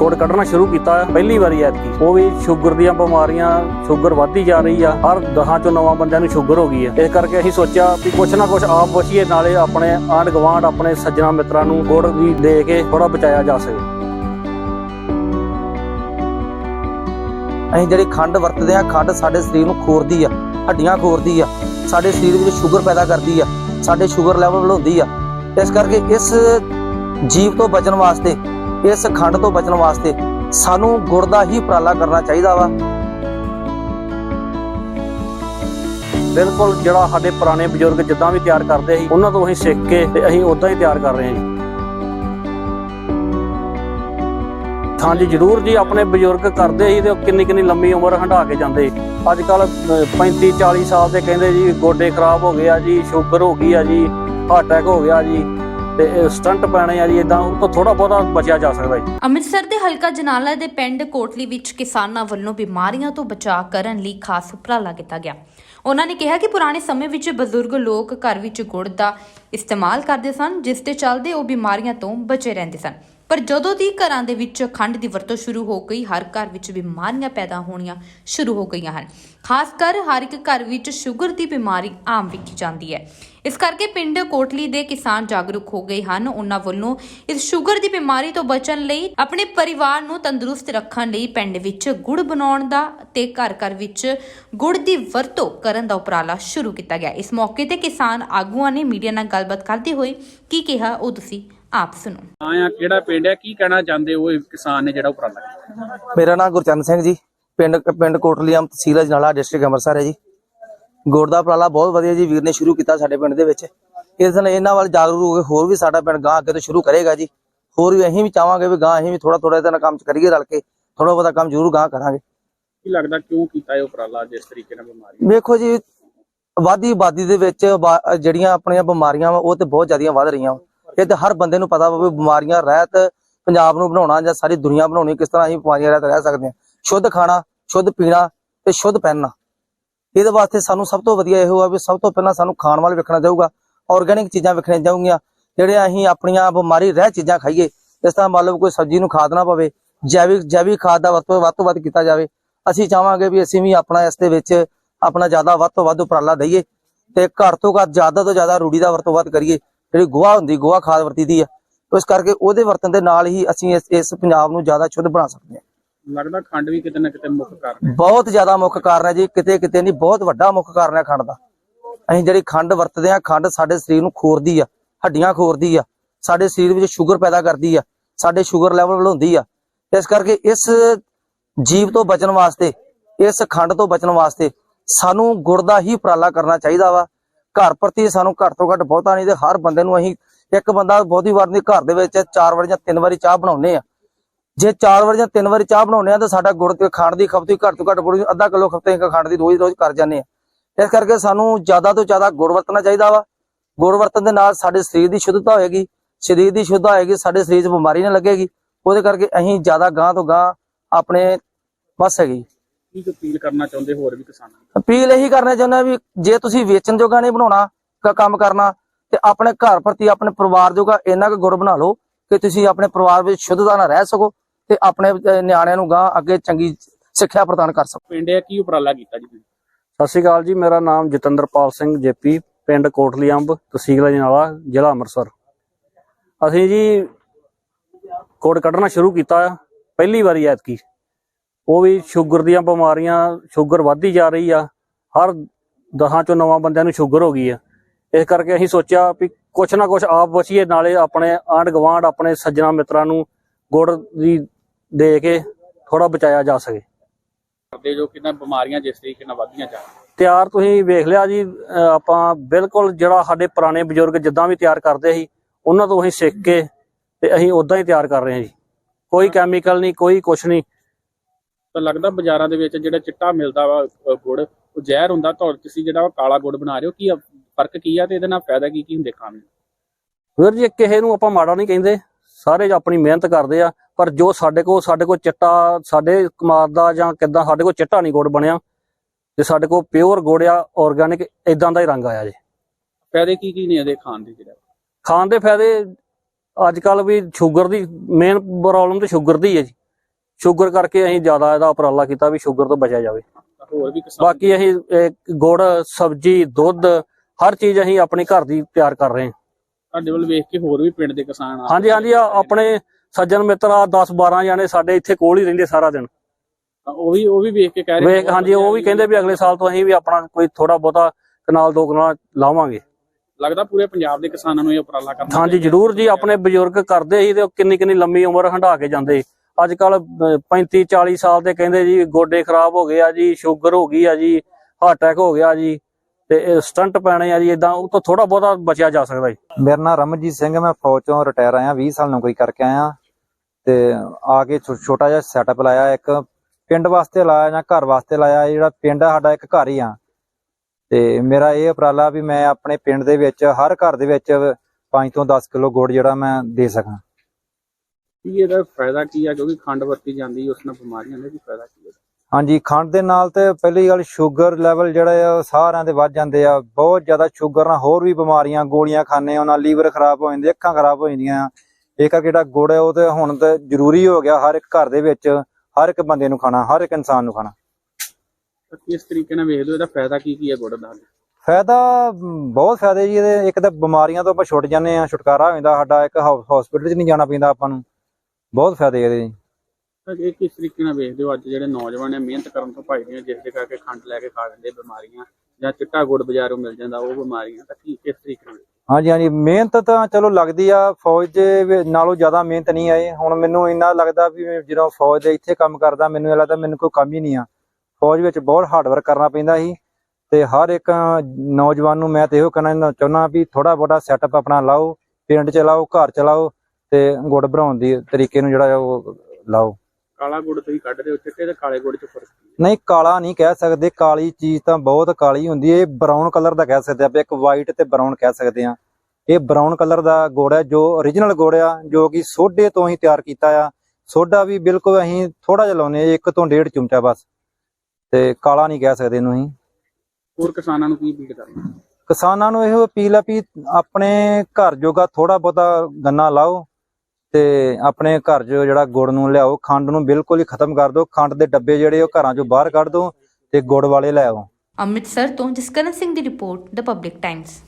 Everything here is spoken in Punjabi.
ਗੁੜ ਕੱਢਣਾ ਸ਼ੁਰੂ ਕੀਤਾ ਪਹਿਲੀ ਵਾਰੀ ਐਤਕੀ। ਉਹ ਵੀ ਸ਼ੂਗਰ ਦੀਆਂ ਬਿਮਾਰੀਆਂ, ਸ਼ੂਗਰ ਵੱਧਦੀ ਜਾ ਰਹੀ ਆ। ਹਰ ਦਹਾਂ ਚੋਂ ਨਵਾਂ ਬੰਦਿਆਂ ਨੂੰ ਸ਼ੂਗਰ ਹੋ ਗਈ ਹੈ। ਇਸ ਕਰਕੇ ਅਸੀਂ ਸੋਚਿਆ ਵੀ ਕੁਛ ਨਾ ਕੁਛ ਆਪ ਬਚੀਏ ਨਾਲੇ ਆਪਣੇ ਆਂਢ ਗੁਆਂਢ, ਆਪਣੇ ਸੱਜਣਾ ਮਿੱਤਰਾਂ ਨੂੰ ਗੁੜ ਵੀ ਦੇ ਕੇ ਥੋੜਾ ਬਚਾਇਆ ਜਾ ਸਕੇ। ਅਸੀਂ ਜਿਹੜੀ ਖੰਡ ਵਰਤਦੇ ਆ, ਖੰਡ ਸਾਡੇ ਸਰੀਰ ਨੂੰ ਖੋਰਦੀ ਆ, ਹੱਡੀਆਂ ਖੋਰਦੀ ਆ। ਸਾਡੇ ਸਰੀਰ ਵਿੱਚ ਸ਼ੂਗਰ ਪੈਦਾ ਕਰਦੀ ਆ। ਸਾਡੇ ਸ਼ੂਗਰ ਲੈਵਲ ਵਧਾਉਂਦੀ ਆ। ਇਸ ਕਰਕੇ ਇਸ ਜੀਵ ਤੋਂ ਬਚਣ ਵਾਸਤੇ ਇਸ ਖੰਡ ਤੋਂ ਬਚਣ ਵਾਸਤੇ ਸਾਨੂੰ ਗੁੜ ਦਾ ਹੀ ਉਪਰਾਲਾ ਕਰਨਾ ਚਾਹੀਦਾ ਵਾ। ਬਿਲਕੁਲ ਜਿਹੜਾ ਸਾਡੇ ਪੁਰਾਣੇ ਬਜ਼ੁਰਗ ਜਿੱਦਾਂ ਵੀ ਤਿਆਰ ਕਰਦੇ ਸੀ, ਉਹਨਾਂ ਤੋਂ ਅਸੀਂ ਸਿੱਖ ਕੇ ਤੇ ਅਸੀਂ ਉਦਾਂ ਹੀ ਤਿਆਰ ਕਰ ਰਹੇ ਹਾਂ। ਜੀ ਹਾਂਜੀ, ਜ਼ਰੂਰ ਜੀ, ਆਪਣੇ ਬਜ਼ੁਰਗ ਕਰਦੇ ਸੀ ਤੇ ਕਿੰਨੀ ਕਿੰਨੀ ਲੰਮੀ ਉਮਰ ਹੰਢਾ ਕੇ ਜਾਂਦੇ ਅੱਜ ਕੱਲ 35 40 ਸਾਲ ਦੇ ਕਹਿੰਦੇ ਜੀ, ਗੋਡੇ ਖਰਾਬ ਹੋ ਗਏ ਆ ਜੀ, ਸ਼ੂਗਰ ਹੋ ਗਈ ਆ ਜੀ, ਹਾਰਟ ਅਟੈਕ ਹੋ ਗਿਆ ਜੀ। ਤੇ ਸਟੰਟ ਪੈਣੇ ਆ ਜੀ ਇਦਾਂ ਉਹ ਤੋਂ ਥੋੜਾ ਬਹੁਤਾ ਬਚਿਆ ਜਾ ਸਕਦਾ ਜੀ। ਅੰਮ੍ਰਿਤਸਰ ਦੇ ਹਲਕਾ ਜਨਾਲਾ ਦੇ ਪਿੰਡ ਕੋਟਲੀ ਵਿੱਚ ਕਿਸਾਨਾਂ ਵੱਲੋਂ ਬਿਮਾਰੀਆਂ ਤੋਂ ਬਚਾਅ ਕਰਨ ਲਈ ਖਾਸ ਉਪਰਾਲਾ ਕੀਤਾ ਗਿਆ। ਉਹਨਾਂ ਨੇ ਕਿਹਾ ਕਿ ਪੁਰਾਣੇ ਸਮੇਂ ਵਿੱਚ ਬਜ਼ੁਰਗ ਲੋਕ ਘਰ ਵਿੱਚ ਗੁੜ ਦਾ ਇਸਤੇਮਾਲ ਕਰਦੇ ਸਨ, ਜਿਸ ਦੇ ਚੱਲਦੇ ਉਹ ਬਿਮਾਰੀਆਂ ਤੋਂ ਬਚੇ ਰਹਿੰਦੇ ਸਨ। ਪਰ ਜਦੋਂ ਦੀ ਘਰਾਂ ਦੇ ਵਿੱਚ ਖੰਡ ਦੀ ਵਰਤੋਂ ਸ਼ੁਰੂ ਹੋ ਗਈ, ਹਰ ਘਰ ਵਿੱਚ ਬਿਮਾਰੀਆਂ ਪੈਦਾ ਹੋਣੀਆਂ ਸ਼ੁਰੂ ਹੋ ਗਈਆਂ ਹਨ। ਖਾਸ ਕਰ ਹਰ ਇੱਕ ਘਰ ਵਿੱਚ ਸ਼ੂਗਰ ਦੀ ਬਿਮਾਰੀ ਆਮ ਵੇਖੀ ਜਾਂਦੀ ਹੈ। ਇਸ ਕਰਕੇ ਪਿੰਡ ਕੋਟਲੀ ਦੇ ਕਿਸਾਨ ਜਾਗਰੂਕ ਹੋ ਗਏ ਹਨ। ਉਹਨਾਂ ਵੱਲੋਂ ਇਸ ਸ਼ੂਗਰ ਦੀ ਬਿਮਾਰੀ ਤੋਂ ਬਚਣ ਲਈ, ਆਪਣੇ ਪਰਿਵਾਰ ਨੂੰ ਤੰਦਰੁਸਤ ਰੱਖਣ ਲਈ ਪਿੰਡ ਵਿੱਚ ਗੁੜ ਬਣਾਉਣ ਦਾ ਤੇ ਘਰ ਘਰ ਵਿੱਚ ਗੁੜ ਦੀ ਵਰਤੋਂ ਕਰਨ ਦਾ ਉਪਰਾਲਾ ਸ਼ੁਰੂ ਕੀਤਾ ਗਿਆ। ਇਸ ਮੌਕੇ ਤੇ ਕਿਸਾਨ ਆਗੂਆਂ ਨੇ ਮੀਡੀਆ ਨਾਲ ਗੱਲਬਾਤ ਕਰਦੇ ਹੋਏ ਕੀ ਕਿਹਾ, ਉਹ ਤੁਸੀਂ ਆਪ ਸੁਣੋ। ਹਾਂ ਆ ਕਿਹੜਾ ਪਿੰਡ ਹੈ? ਕੀ ਕਹਿਣਾ ਚਾਹੁੰਦੇ ਹੋ ਇਹ ਕਿਸਾਨ ਨੇ ਜਿਹੜਾ ਉਪਰਾਲਾ ਮੇਰਾ ਨਾਮ ਗੁਰਚੰਦ ਸਿੰਘ ਜੀ। ਪਿੰਡ ਪਿੰਡ ਕੋਟਲੀਆਮ ਤਹਿਸੀਲ ਅਜਨਾਲਾ ਡਿਸਟ੍ਰਿਕਟ ਅੰਮ੍ਰਿਤਸਰ ਹੈ ਜੀ। ਗੁੜ ਦਾ ਉਪਰਾਲਾ ਬਹੁਤ ਵਧੀਆ ਜੀ ਵੀਰ ਨੇ ਸ਼ੁਰੂ ਕੀਤਾ ਸਾਡੇ ਪਿੰਡ ਦੇ ਵਿੱਚ। ਇਸ ਨਾਲ ਇਹਨਾਂ ਵੱਲ ਜਾਗਰੂਕ ਹੋ ਕੇ ਹੋਰ ਵੀ ਸਾਡਾ ਪਿੰਡ ਗਾਂ ਅੱਗੇ ਤੋਂ ਸ਼ੁਰੂ ਕਰੇਗਾ ਜੀ। ਹੋਰ ਵੀ ਅਸੀਂ ਵੀ ਚਾਹਾਂਗੇ ਵੀ ਗਾਂ ਅਸੀਂ ਵੀ ਥੋੜਾ ਥੋੜਾ ਇਹਦਾ ਕੰਮ ਚ ਕਰੀਏ ਰਲ ਕੇ ਥੋੜਾ ਬਹੁਤਾ ਕੰਮ ਜ਼ਰੂਰ ਗਾਂ ਕਰਾਂਗੇ। ਕੀ ਲੱਗਦਾ ਕਿਉਂ ਕੀਤਾ ਇਹ ਉਪਰਾਲਾ ਜਿਸ ਤਰੀਕੇ ਨਾਲ ਬਿਮਾਰੀ ਵੇਖੋ ਜੀ ਵਾਦੀ ਆਬਾਦੀ ਦੇ ਵਿੱਚ ਜਿਹੜੀਆਂ ਆਪਣੀਆਂ ਬਿਮਾਰੀਆਂ ਵਾ ਉਹ ਤੇ ਬਹੁਤ ਜ਼ਿਆਦੀਆਂ ਵੱਧ ਰਹੀਆਂ ਵਾ। ਇਹ ਤੇ ਹਰ ਬੰਦੇ ਨੂੰ ਪਤਾ ਵਾ ਵੀ ਬਿਮਾਰੀਆਂ ਰਹਿਤ ਪੰਜਾਬ ਨੂੰ ਬਣਾਉਣਾ ਜਾਂ ਸਾਰੀ ਦੁਨੀਆ ਬਣਾਉਣੀ, ਕਿਸ ਤਰ੍ਹਾਂ ਅਸੀਂ ਬਿਮਾਰੀਆਂ ਰਹਿਤ ਰਹਿ ਸਕਦੇ ਹਾਂ। ਸ਼ੁੱਧ ਖਾਣਾ, ਸ਼ੁੱਧ ਪੀਣਾ ਤੇ ਸ਼ੁੱਧ ਪਹਿਨਣਾ। ਇਹਦੇ ਵਾਸਤੇ ਸਾਨੂੰ ਸਭ ਤੋਂ ਵਧੀਆ ਇਹੋ ਆ ਵੀ ਸਭ ਤੋਂ ਪਹਿਲਾਂ ਸਾਨੂੰ ਖਾਣ ਵੱਲ ਵੇਖਣਾ ਚਾਹੂਗਾ ਆਰਗੈਨਿਕ ਚੀਜ਼ਾਂ ਵੇਖਣੀਆਂ ਚਾਹੂਗੀਆਂ ਜਿਹੜੇ ਅਸੀਂ ਆਪਣੀਆਂ ਬਿਮਾਰੀ ਰਹਿ ਚੀਜ਼ਾਂ ਖਾਈਏ। ਇਸ ਤਰ੍ਹਾਂ ਮੰਨ ਲਓ ਕੋਈ ਸਬਜ਼ੀ ਨੂੰ ਖਾਦ ਨਾ ਪਵੇ, ਜੈਵਿਕ ਜੈਵਿਕ ਖਾਦ ਦਾ ਵਰਤੋਂ ਵੱਧ ਤੋਂ ਵੱਧ ਕੀਤਾ ਜਾਵੇ। ਅਸੀਂ ਚਾਹਾਂਗੇ ਵੀ ਅਸੀਂ ਵੀ ਆਪਣਾ ਇਸ ਦੇ ਵਿੱਚ ਆਪਣਾ ਜ਼ਿਆਦਾ ਵੱਧ ਤੋਂ ਵੱਧ ਉਪਰਾਲਾ ਦਈਏ ਤੇ ਘੱਟ ਤੋਂ ਘੱਟ ਜ਼ਿਆਦਾ ਤੋਂ ਜ਼ਿਆਦਾ ਰੂੜੀ ਦਾ ਵਰਤੋਂ ਵੱਧ ਕਰੀਏ। ਜਿਹੜੀ ਗੋਹਾ ਹੁੰਦੀ ਗੋਹਾ ਖਾਦ ਵਰਤੀਦੀ ਆ ਇਸ ਕਰਕੇ ਉਹਦੇ ਵਰਤਨ ਦੇ ਨਾਲ ਹੀ ਅਸੀਂ ਇਸ ਇਸ ਪੰਜਾਬ ਨੂੰ ਜ਼ਿਆਦਾ ਸ਼ੁੱਧ ਬਣਾ ਸਕਦੇ ਹਾਂ। ਲੱਗਦਾ ਖੰਡ ਵੀ ਕਿਤੇ ਨਾ ਕਿਤੇ ਮੁੱਖ ਕਾਰਨ ਹੈ। ਬਹੁਤ ਜ਼ਿਆਦਾ ਮੁੱਖ ਕਾਰਨ ਹੈ ਜੀ ਕਿਤੇ ਕਿਤੇ ਨਹੀਂ ਬਹੁਤ ਵੱਡਾ ਮੁੱਖ ਕਾਰਨ ਹੈ ਖੰਡ ਦਾ। ਅਸੀਂ ਜਿਹੜੀ ਖੰਡ ਵਰਤਦੇ ਆ ਖੰਡ ਸਾਡੇ ਸਰੀਰ ਨੂੰ ਖੋਰਦੀ ਆ ਹੱਡੀਆਂ ਖੋਰਦੀ ਆ ਸਾਡੇ ਸਰੀਰ ਵਿੱਚ ਸ਼ੂਗਰ ਪੈਦਾ ਕਰਦੀ ਆ ਸਾਡੇ ਸ਼ੂਗਰ ਲੈਵਲ ਵਧਾਉਂਦੀ ਆ। ਇਸ ਕਰਕੇ ਇਸ ਜੀਵ ਤੋਂ ਬਚਣ ਵਾਸਤੇ ਇਸ ਖੰਡ ਤੋਂ ਬਚਣ ਵਾਸਤੇ ਸਾਨੂੰ ਗੁੜ ਦਾ ਹੀ ਉਪਰਾਲਾ ਕਰਨਾ ਚਾਹੀਦਾ ਵਾ। ਘਰ ਪ੍ਰਤੀ ਸਾਨੂੰ ਘੱਟ ਤੋਂ ਘੱਟ ਬਹੁਤਾ ਨਹੀਂ ਤੇ ਹਰ ਬੰਦੇ ਨੂੰ ਅਸੀਂ ਇੱਕ ਬੰਦਾ ਬਹੁਤੀ ਵਾਰ ਨਹੀਂ, ਘਰ ਦੇ ਵਿੱਚ ਚਾਰ ਵਾਰੀ ਜਾਂ ਤਿੰਨ ਵਾਰੀ ਚਾਹ ਬਣਾਉਂਦੇ ਆ ਜੇ ਚਾਰ ਵਾਰੀ ਜਾਂ ਤਿੰਨ ਵਾਰੀ ਚਾਹ ਬਣਾਉਂਦੇ ਆ ਤਾਂ ਸਾਡਾ ਗੁੜ ਤੇ ਖਾਂਡ ਦੀ ਖਪਤੀ ਘੱਟ ਤੋਂ ਘੱਟ ਬੜੀ, ਅੱਧਾ ਕਿਲੋ ਖਪਤ ਖਾਣ ਦੀ ਰੋਜ਼ ਰੋਜ਼ ਕਰ ਜਾਂਦੇ ਆ ਇਸ ਕਰਕੇ ਸਾਨੂੰ ਜ਼ਿਆਦਾ ਤੋਂ ਜ਼ਿਆਦਾ ਗੁੜ ਵਰਤਣਾ ਚਾਹੀਦਾ ਵਾ। ਗੁੜ ਵਰਤਣ ਦੇ ਨਾਲ ਸਾਡੇ ਸਰੀਰ ਦੀ ਸ਼ੁੱਧਤਾ ਹੋਏਗੀ, ਸਰੀਰ ਦੀ ਸ਼ੁੱਧਤਾ ਹੋਏਗੀ, ਸਾਡੇ ਸਰੀਰ 'ਚ ਬਿਮਾਰੀ ਨਾ ਲੱਗੇਗੀ। ਉਹਦੇ ਕਰਕੇ ਅਸੀਂ ਜ਼ਿਆਦਾ ਗਾਂ ਤੋਂ ਗਾਂ ਆਪਣੇ ਬਸ ਹੈਗੀ। ਕੀ ਅਪੀਲ ਕਰਨਾ ਚਾਹੁੰਦੇ ਹੋਰ ਵੀ ਕਿਸਾਨਾਂ ਨੂੰ? ਅਪੀਲ ਇਹੀ ਕਰਨਾ ਚਾਹੁੰਦਾ ਵੀ ਜੇ ਤੁਸੀਂ ਵੇਚਣ ਜੋਗਾ ਨਹੀਂ ਬਣਾਉਣਾ ਕ- ਕੰਮ ਕਰਨਾ ਤੇ ਆਪਣੇ ਘਰ ਪ੍ਰਤੀ ਆਪਣੇ ਪਰਿਵਾਰ ਜੋਗਾ ਇੰਨਾ ਕੁ ਗੁੜ ਬਣਾ ਲਓ ਕਿ ਤੁਸੀਂ ਆਪਣੇ ਪਰਿਵਾਰ ਵਿੱਚ ਸ਼ੁੱਧਤਾ ਨਾਲ ਰਹਿ ਸਕੋ ਤੇ ਆਪਣੇ ਨਿਆਣਿਆਂ ਨੂੰ ਗਾਂ ਅੱਗੇ ਚੰਗੀ ਸਿੱਖਿਆ ਪ੍ਰਦਾਨ ਕਰ ਸਕੋ। ਪਿੰਡ ਹੈ ਕੀ ਉਪਰਾਲਾ ਕੀਤਾ ਜੀ ਤੁਸੀਂ? ਸਤਿ ਸ਼੍ਰੀ ਅਕਾਲ ਜੀ ਮੇਰਾ ਨਾਮ ਜਤਿੰਦਰਪਾਲ ਸਿੰਘ ਜੇਪੀ ਪਿੰਡ ਕੋਟਲੀ ਅੰਬ ਤਹਿਸੀਲ ਅਜਨਾਲਾ ਜ਼ਿਲ੍ਹਾ ਅੰਮ੍ਰਿਤਸਰ। ਅਸੀਂ ਜੀ ਗੁੜ ਕੱਢਣਾ ਸ਼ੁਰੂ ਕੀਤਾ ਪਹਿਲੀ ਵਾਰੀ ਐਤਕੀ। ਉਹ ਵੀ ਸ਼ੂਗਰ ਦੀਆਂ ਬਿਮਾਰੀਆਂ ਸ਼ੂਗਰ ਵੱਧਦੀ ਜਾ ਰਹੀ ਆ। ਹਰ ਦਹਾਂ ਚੋਂ ਨਵਾਂ ਬੰਦਿਆਂ ਨੂੰ ਸ਼ੂਗਰ ਹੋ ਗਈ ਆ। ਇਸ ਕਰਕੇ ਅਸੀਂ ਸੋਚਿਆ ਵੀ ਕੁਛ ਨਾ ਕੁਛ ਆਪ ਬਚੀਏ ਨਾਲੇ ਆਪਣੇ ਆਂਢ ਗੁਆਂਢ ਆਪਣੇ ਸੱਜਣਾ ਮਿੱਤਰਾਂ ਨੂੰ ਗੁੜ ਦੀ ਦੇ ਕੇ ਥੋੜਾ ਬਚਾਇਆ ਜਾ ਸਕੇ। ਕਰਦੇ ਜੋ ਕਿੰਨਾ ਬਿਮਾਰੀਆਂ ਜਿਸ ਤਰੀਕੇ ਨਾਲ ਵੱਧਦੀਆਂ ਜਾ ਤਿਆਰ ਤੁਸੀਂ ਵੇਖ ਲਿਆ ਜੀ ਆਪਾਂ ਬਿਲਕੁਲ ਜਿਹੜਾ ਸਾਡੇ ਪੁਰਾਣੇ ਬਜ਼ੁਰਗ ਜਿੱਦਾਂ ਵੀ ਤਿਆਰ ਕਰਦੇ ਸੀ ਉਹਨਾਂ ਤੋਂ ਅਸੀਂ ਸਿੱਖ ਕੇ ਤੇ ਅਸੀਂ ਉਦਾਂ ਹੀ ਤਿਆਰ ਕਰ ਰਹੇ ਹਾਂ ਜੀ। ਕੋਈ ਕੈਮੀਕਲ ਨਹੀਂ ਕੋਈ ਕੁਛ ਨਹੀਂ। ਤਾਂ ਲੱਗਦਾ ਬਾਜ਼ਾਰਾਂ ਦੇ ਵਿੱਚ ਜਿਹੜਾ ਚਿੱਟਾ ਮਿਲਦਾ ਵਾ ਗੁੜ ਉਹ ਜ਼ਹਿਰ ਹੁੰਦਾ ਤਾਂ ਤੁਸੀਂ ਜਿਹੜਾ ਕਾਲਾ ਗੁੜ ਬਣਾ ਰਹੇ ਹੋ ਕੀ ਫ਼ਰਕ ਕੀ ਆ ਤੇ ਇਹਦੇ ਨਾਲ ਫਾਇਦਾ ਕੀ ਕੀ ਹੁੰਦੇ ਖਾਣ ਨੂੰ? ਵੀਰ ਜੀ ਕਿਸੇ ਨੂੰ ਆਪਾਂ ਮਾੜਾ ਨਹੀਂ ਕਹਿੰਦੇ ਸਾਰੇ ਆਪਣੀ ਮਿਹਨਤ ਕਰਦੇ ਆ ਪਰ ਜੋ ਸਾਡੇ ਕੋਲ ਸਾਡੇ ਕੋਲ ਚਿੱਟਾ ਸਾਡੇ ਕਮਾਦ ਦਾ ਜਾਂ ਕਿੱਦਾਂ ਸਾਡੇ ਕੋਲ ਚਿੱਟਾ ਨਹੀਂ ਗੁੜ ਬਣਿਆ ਤੇ ਸਾਡੇ ਕੋਲ ਪਿਓਰ ਗੁੜ ਆ ਆਰਗੈਨਿਕ ਇਦਾਂ ਦਾ ਹੀ ਰੰਗ ਆਇਆ ਜੀ। ਫਾਇਦੇ ਕੀ ਕੀ ਨੇ ਇਹਦੇ ਖਾਣ ਦੇ ਜਿਹੜਾ? ਖਾਣ ਦੇ ਫਾਇਦੇ ਅੱਜ ਕੱਲ ਵੀ ਸ਼ੂਗਰ ਦੀ ਮੇਨ ਪ੍ਰੋਬਲਮ ਤੇ ਸ਼ੂਗਰ ਦੀ ਹੈ ਜੀ। ਸ਼ੂਗਰ ਕਰਕੇ ਅਸੀਂ ਜ਼ਿਆਦਾ ਇਹਦਾ ਉਪਰਾਲਾ ਕੀਤਾ ਵੀ ਸ਼ੂਗਰ ਤੋਂ ਬਚਿਆ ਜਾਵੇ। ਤਾਂ ਹੋਰ ਵੀ ਕਿਸਾਨ ਬਾਕੀ ਅਸੀਂ ਇਹ ਗੁੜ ਸਬਜ਼ੀ ਦੁੱਧ ਹਰ ਚੀਜ਼ ਅਸੀਂ ਆਪਣੇ ਘਰ ਦੀ ਤਿਆਰ ਕਰ ਰਹੇ ਹਾਂ। ਤੁਹਾਡੇ ਵੱਲ ਵੇਖ ਕੇ ਹੋਰ ਵੀ ਪਿੰਡ ਦੇ ਕਿਸਾਨ ਆ ਹਾਂਜੀ ਹਾਂਜੀ ਆ ਆਪਣੇ ਸੱਜਣ ਮਿੱਤਰ ਆ 10 12 ਜਾਣੇ ਸਾਡੇ ਇੱਥੇ ਕੋਲ ਹੀ ਰਹਿੰਦੇ ਸਾਰਾ ਦਿਨ। ਉਹ ਵੀ ਉਹ ਵੀ ਵੇਖ ਕੇ ਕਹਿ ਰਹੇ ਵੇਖ ਹਾਂਜੀ ਉਹ ਵੀ ਕਹਿੰਦੇ ਵੀ ਅਗਲੇ ਸਾਲ ਤੋਂ ਅਸੀਂ ਵੀ ਆਪਣਾ ਕੋਈ ਥੋੜਾ ਬਹੁਤਾ ਕਨਾਲ ਦੋ ਕਨਾਲ ਲਾਵਾਂਗੇ। ਲੱਗਦਾ ਪੂਰੇ ਪੰਜਾਬ ਦੇ ਕਿਸਾਨਾਂ ਨੂੰ ਇਹ ਉਪਰਾਲਾ ਕਰਨਾ ਹਾਂਜੀ ਜ਼ਰੂਰ ਜੀ ਆਪਣੇ ਬਜ਼ੁਰਗ ਕਰਦੇ ਸੀ ਤੇ ਉਹ ਕਿੰਨੀ ਕਿੰਨੀ ਲੰਮੀ ਉਮਰ ਹੰਢਾ ਕੇ ਜਾਂਦੇ। ਅੱਜ ਕੱਲ 35 40 ਸਾਲ ਦੇ ਕਹਿੰਦੇ ਜੀ, ਗੋਡੇ ਖਰਾਬ ਹੋ ਗਏ ਆ ਜੀ, ਸ਼ੂਗਰ ਹੋ ਗਈ ਆ ਜੀ, ਹਾਰਟ ਅਟੈਕ ਹੋ ਗਿਆ ਜੀ, ਤੇ ਸਟੰਟ ਪੈਣੇ ਆ ਜੀ ਇਦਾਂ ਉਹ ਤੋਂ ਥੋੜਾ ਬਹੁਤਾ ਬਚਿਆ ਜਾ ਸਕਦਾ ਜੀ। ਮੇਰਾ ਨਾਮ ਰਮਨਜੀਤ ਸਿੰਘ ਮੈਂ ਫੌਜ ਚੋਂ ਰਿਟਾਇਰ ਆਇਆ 20 ਸਾਲ ਨੌਕਰੀ ਕਰਕੇ ਆਇਆ। ਤੇ ਆ ਕੇ ਛੋਟਾ ਜਿਹਾ ਸੈਟਅਪ ਲਾਇਆ, ਇੱਕ ਪਿੰਡ ਵਾਸਤੇ ਲਾਇਆ ਜਾਂ ਘਰ ਵਾਸਤੇ ਲਾਇਆ ਜਿਹੜਾ ਪਿੰਡ ਆ, ਸਾਡਾ ਇੱਕ ਘਰ ਹੀ ਆ। ਤੇ ਮੇਰਾ ਇਹ ਉਪਰਾਲਾ ਵੀ ਮੈਂ ਆਪਣੇ ਪਿੰਡ ਦੇ ਵਿੱਚ, ਹਰ ਘਰ ਦੇ ਵਿੱਚ 5 ਤੋਂ 10 ਕਿਲੋ ਗੁੜ ਜਿਹੜਾ ਮੈਂ ਦੇ ਸਕਾਂ। ਕੀ ਇਹਦਾ ਫਾਇਦਾ ਕੀ ਆ? ਕਿਉਂਕਿ ਖੰਡ ਵਰਤੀ ਜਾਂਦੀ ਉਸ ਨਾਲ ਬਿਮਾਰੀਆਂ ਦਾ ਵੀ ਫਾਇਦਾ ਕੀ ਹੈ ਹਾਂਜੀ ਖੰਡ ਦੇ ਨਾਲ ਤੇ ਪਹਿਲੀ ਗੱਲ ਸ਼ੂਗਰ ਲੈਵਲ ਜਿਹੜਾ ਆ ਸਾਰਿਆਂ ਦੇ ਵੱਧ ਜਾਂਦੇ ਆ। ਬਹੁਤ ਜ਼ਿਆਦਾ ਸ਼ੂਗਰ ਨਾਲ ਹੋਰ ਵੀ ਬਿਮਾਰੀਆਂ ਗੋਲੀਆਂ ਖਾਣੇ ਉਹਨਾਂ ਲੀਵਰ ਖਰਾਬ ਹੋ ਜਾਂਦੇ ਅੱਖਾਂ ਖਰਾਬ ਹੋ ਜਾਂਦੀਆਂ ਇਹ ਕਰਕੇ ਜਿਹੜਾ ਗੁੜ ਹੈ ਉਹ ਤੇ ਹੁਣ ਤੇ ਜ਼ਰੂਰੀ ਹੋ ਗਿਆ ਹਰ ਇੱਕ ਘਰ ਦੇ ਵਿੱਚ ਹਰ ਇੱਕ ਬੰਦੇ ਨੂੰ ਖਾਣਾ ਹਰ ਇੱਕ ਇਨਸਾਨ ਨੂੰ ਖਾਣਾ। ਕਿਸ ਤਰੀਕੇ ਨਾਲ ਵੇਖਦੇ ਹੋ ਇਹਦਾ ਫਾਇਦਾ ਕੀ ਕੀ ਹੈ ਗੁੜ ਦਾ? ਫਾਇਦਾ ਬਹੁਤ ਫਾਇਦੇ ਜੀ ਇਹਦੇ ਇੱਕ ਤਾਂ ਬਿਮਾਰੀਆਂ ਤੋਂ ਆਪਾਂ ਛੁੱਟ ਜਾਂਦੇ ਆ ਛੁਟਕਾਰਾ ਹੋ ਜਾਂਦਾ ਸਾਡਾ ਇੱਕ ਹਸਪੀਟਲ 'ਚ ਨਹੀਂ ਜਾਣਾ ਪੈਂਦਾ ਆਪਾਂ ਨੂੰ। ਬਹੁਤ ਫਾਇਦੇ ਇਹਦੇ ਜੀ। ਤਾਂ ਇਹ ਕਿਸ ਤਰੀਕੇ ਨਾਲ ਵੇਖਦੇ ਹੋ? ਅੱਜ ਜਿਹੜੇ ਨੌਜਵਾਨ ਨੇ ਮਿਹਨਤ ਕਰਨ ਤੋਂ ਭੱਜਦੇ ਆ ਜਿਸ ਦੇ ਕਰਕੇ ਖੰਡ ਲੈ ਕੇ ਖਾ ਲੈਂਦੇ ਬਿਮਾਰੀਆਂ ਜਾਂ ਚਿੱਟਾ ਗੁੜ ਬਾਜ਼ਾਰੋਂ ਮਿਲ ਜਾਂਦਾ ਉਹ ਬਿਮਾਰੀਆਂ ਤਾਂ ਕੀ ਕਿਸ ਤਰੀਕੇ ਨਾਲ? ਹਾਂਜੀ ਹਾਂਜੀ ਮਿਹਨਤ ਤਾਂ ਚਲੋ ਲੱਗਦੀ ਆ ਫੌਜ ਦੇ ਨਾਲੋਂ ਜ਼ਿਆਦਾ ਮਿਹਨਤ ਨਹੀਂ ਆਏ। ਹੁਣ ਮੈਨੂੰ ਇੰਨਾ ਲੱਗਦਾ ਵੀ ਜਦੋਂ ਫੌਜ ਦੇ ਇੱਥੇ ਕੰਮ ਕਰਦਾ ਮੈਨੂੰ ਇਹ ਲੱਗਦਾ ਮੈਨੂੰ ਕੋਈ ਕੰਮ ਹੀ ਨਹੀਂ ਆ। ਫੌਜ ਵਿੱਚ ਬਹੁਤ ਹਾਰਡ ਵਰਕ ਕਰਨਾ ਪੈਂਦਾ ਸੀ ਤੇ ਹਰ ਇੱਕ ਨੌਜਵਾਨ ਨੂੰ ਮੈਂ ਤੇ ਇਹੋ ਕਹਿਣਾ ਚਾਹੁੰਦਾ ਵੀ ਥੋੜਾ ਬਹੁਤਾ ਸੈਟਅਪ ਆਪਣਾ ਲਾਓ ਪਿੰਡ ਚ ਲਾਓ ਘਰ ਚ ਲਾਓ। ਤੇ ਗੁੜ ਬਣਾਉਣ ਦੀ ਤਰੀਕੇ ਨੂੰ ਜਿਹੜਾ ਉਹ ਲਾਓ। ਕਾਲਾ ਗੁੜ ਤੁਸੀਂ ਕੱਢ ਰਹੇ ਹੋ ਚਿੱਟੇ ਤੇ ਕਾਲੇ ਗੁੜ ਚ ਫ਼ਰਕ? ਨਹੀਂ ਕਾਲਾ ਨਹੀਂ ਕਹਿ ਸਕਦੇ। ਕਾਲੀ ਚੀਜ਼ ਤਾਂ ਬਹੁਤ ਕਾਲੀ ਹੁੰਦੀ ਹੈ। ਇਹ ਬਰਾਊਨ ਕਲਰ ਦਾ ਕਹਿ ਸਕਦੇ ਆਪਾਂ। ਇੱਕ ਵਾਈਟ ਤੇ ਬਰਾਊਨ ਕਹਿ ਸਕਦੇ ਆ ਇਹ ਬਰਾਊਨ ਕਲਰ ਦਾ ਗੁੜ ਹੈ ਜੋ origignal ਗੁੜ ਆ ਜੋ ਕਿ ਸੋਡੇ ਤੋਂ ਹੀ ਤਿਆਰ ਕੀਤਾ ਆ। ਸੋਡਾ ਵੀ ਬਿਲਕੁਲ ਅਸੀਂ ਥੋੜਾ ਜਿਹਾ ਲਾਉਨੇ ਆ ਇੱਕ ਤੋਂ ਡੇਢ ਚਮਚਾ ਬਸ। ਤੇ ਕਾਲਾ ਨਹੀਂ ਕਹਿ ਸਕਦੇ ਇਹਨੂੰ ਅਸੀਂ। ਹੋਰ ਕਿਸਾਨਾਂ ਨੂੰ ਕੀ ਅਪੀਲ ਕਰਨਾ? ਕਿਸਾਨਾਂ ਨੂੰ ਇਹੋ ਅਪੀਲ ਆ ਵੀ ਆਪਣੇ ਘਰ ਜੋਗਾ ਥੋੜਾ ਬਹੁਤਾ ਗੰਨਾ ਲਾਓ। ਤੇ ਆਪਣੇ ਘਰ 'ਚ ਜਿਹੜਾ ਗੁੜ ਨੂੰ ਲਿਆਓ, ਖੰਡ ਨੂੰ ਬਿਲਕੁਲ ਹੀ ਖਤਮ ਕਰ ਦਿਓ। ਖੰਡ ਦੇ ਡੱਬੇ ਜਿਹੜੇ ਉਹ ਘਰਾਂ 'ਚੋਂ ਬਾਹਰ ਕੱਢ ਦਿਓ ਤੇ ਗੁੜ ਵਾਲੇ ਲੈ ਆਓ। ਅੰਮ੍ਰਿਤਸਰ ਤੋਂ ਜਸਕਰਨ ਸਿੰਘ ਦੀ ਰਿਪੋਰਟ, ਦ ਪਬਲਿਕ ਟਾਈਮਸ